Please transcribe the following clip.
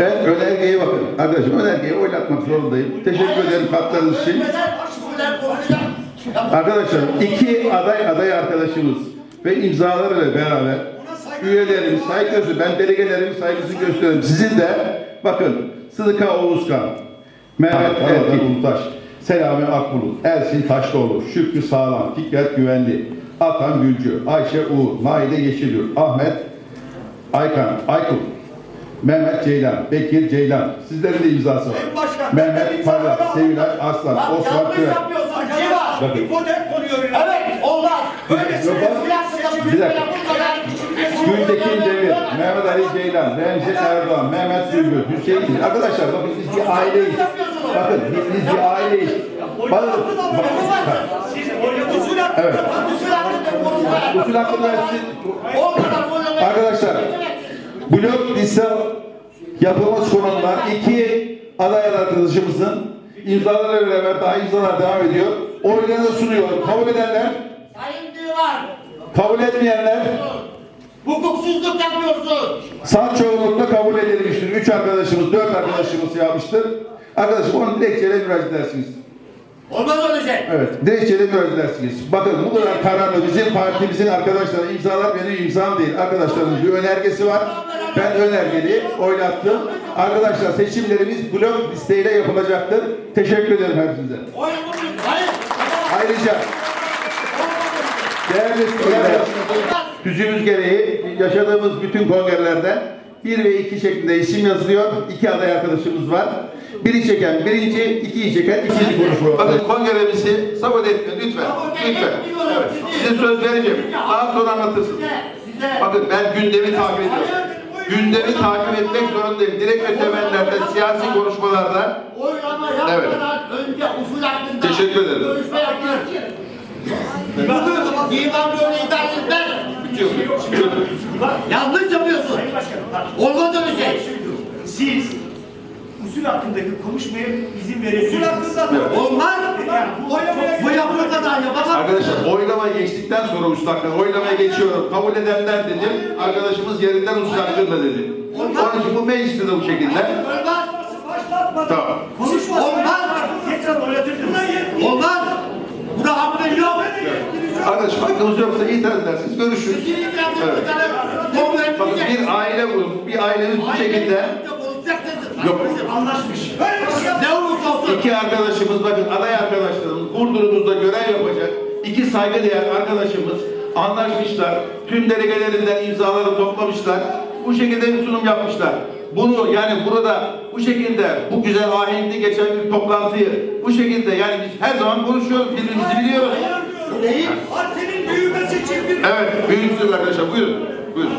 Ben önergeye bakın. Arkadaşım önergeyi oylatmak zorundayım. Teşekkür ederim katkılarınız için. Arkadaşlar iki aday aday arkadaşımız ve imzalarıyla beraber üyelerimiz saygısı, ben delegelerimin saygısını gösteriyorum. Sizin de bakın Sıdıka Oğuzkan, Mehmet Erkin Ulutaş, Selami Akbulut, Ersin Taşlıoğlu, Şükrü Sağlam, Fikret Güvenli, Atan Gülcü, Ayşe Uğur, Maide Yeşilür, Ahmet Aykan, Aykut, Mehmet Ceylan, Bekir Ceylan, sizlerin de imzası var. Sayın Başkan, Mehmet Parlak, var. Sevilay Arslan, Bak Osman yanlış Küre. yapıyorsun. Civa. Bakın. İpotek konuyor. ya. Evet, olmaz. Böyle Yok, seçim bak. seçim Bir dakika. Gültekin Demir, Mehmet Ali Ceylan, Remzi Erdoğan, Mehmet Sülgür, Hüseyin İzin. Arkadaşlar bakın biz bir aileyiz. Bakın biz, biz bir aileyiz. Bakın, bak, Siz usul hakkında, Evet. usul hakkında konuşmayın. usul hakkında siz, blok liste yapılması konusunda iki aday arkadaşımızın imzalarıyla beraber daha imzalar devam ediyor. Oylarını sunuyorum. Kabul edenler, Sayın kabul etmeyenler hukuksuzluk yapıyorsun. sağ çoğunlukla kabul edilmiştir. Üç arkadaşımız, dört arkadaşımız yapmıştır. Arkadaşım onu dilekçeyle müracaat edersiniz. Olmaz öyle şey. Evet, dilekçeyle müracaat edersiniz. Bakın bu kadar kararlı bizim partimizin arkadaşları imzalar benim imzam değil. Arkadaşlarımın bir önergesi var. Ben önergeli oylattım. Arkadaşlar seçimlerimiz blok listeyle yapılacaktır. Teşekkür ederim hepinize. Oy vurun. Hayır. Ayrıca değerli üyeler, tüzüğümüz gereği yaşadığımız bütün kongrelerde bir ve iki şeklinde isim yazılıyor. İki aday arkadaşımız var. Biri çeken birinci, ikiyi çeken ikinci konuşma. Bakın kongremizi sabote etmeyin lütfen. Lütfen. Evet. Size söz vereceğim. Daha sonra anlatırsınız. Size. Bakın ben gündemi takip ediyorum. Gündemi takip etmek zorundayım. Direkt ve temellerde, siyasi konuşmalarda Oylama Evet. yapmadan önce usul hakkında Teşekkür ederim. görüşme yapın. Bakın divan böyle idare etmez. Yanlış yapıyorsun. Olmaz öyle şey. siz usul hakkındaki konuşmaya izin verebilirsiniz. Usul hakkında da Olmaz. Yani bu çok Bu da yapamaz. Arkadaşlar oylama geçtikten sonra usul hakkında oylamaya geçiyorum. Kabul edenler dedim. Arkadaşımız yerinden usul hakkında dedi. Onun için bu mecliste de bu şekilde. Olmaz. Tamam. konuşma. Olmaz. tekrar oynatırdınız. Olmaz. Buna hakkın yok. Arkadaşım hakkınız yoksa itiraz edersiniz. Görüşürüz. Evet. Bakın bir aile grubu, bir ailemiz bu şekilde yok. Anlaşmış. Bir şey Ne olursa olsun. İki arkadaşımız bakın aday arkadaşlarımız Burdur'umuzda görev yapacak. İki saygıdeğer arkadaşımız anlaşmışlar. Tüm delegelerinden imzaları toplamışlar. Bu şekilde bir sunum yapmışlar. Bunu yani burada bu şekilde bu güzel ahenkli geçen bir toplantıyı bu şekilde yani biz her zaman konuşuyoruz birbirimizi biliyoruz. Partinin büyümesi için bir Evet büyüksünüz arkadaşlar buyurun. Buyurun.